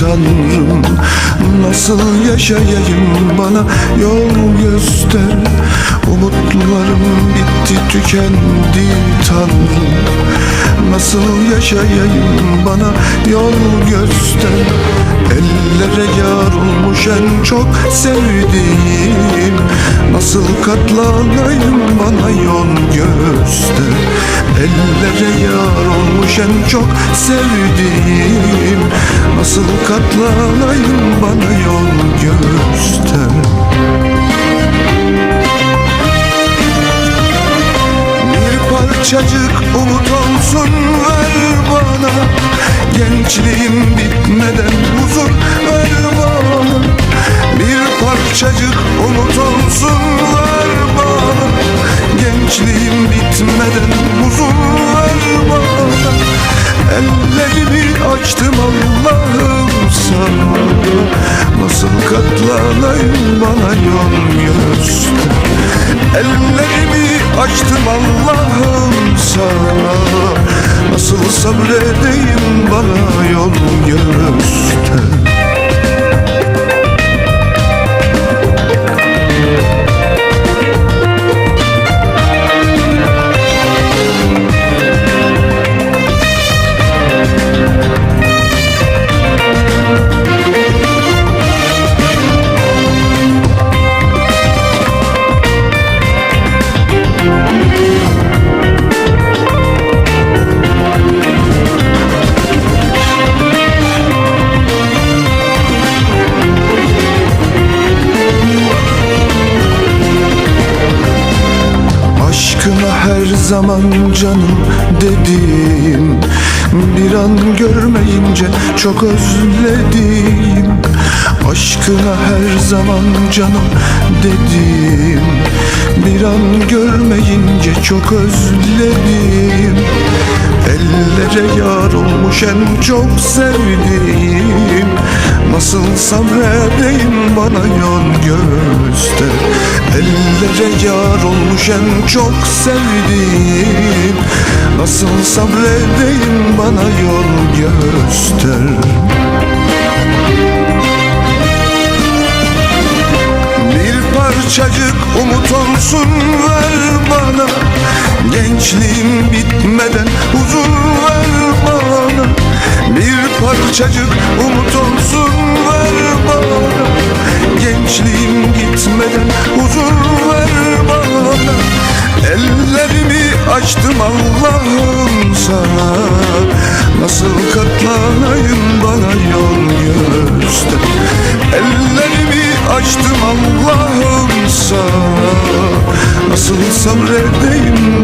tanrım. Nasıl yaşayayım? Bana yol göster. Umutlarım bitti tükendi tanrım. Nasıl yaşayayım? Bana yol göster. Ellere yar olmuş en çok sevdiğim. Nasıl katlanayım? Bana yol göster. Ellere yar olmuş en çok sevdiğim Nasıl katlanayım bana yol göster? Bir parçacık umut olsun ver bana. Gençliğim bitmeden huzur ver bana. Bir parçacık umut olsun ver bana. Gençliğim bitmeden açtım Allah'ım sana. Nasıl sabredeyim bana yol göster zaman canım dediğim? Bir an görmeyince çok özledim. Aşkına her zaman canım dediğim? Bir an görmeyince çok özledim. Ellere yar olmuş en çok sevdiğim Nasıl sabredeyim bana yol göster. Ellere yar olmuş en çok sevdiğim. Nasıl sabredeyim bana yol göster. Bir parçacık umut olsun ver bana. Gençliğim bitmeden huzur ver bana. Bir parçacık umut sabredeyim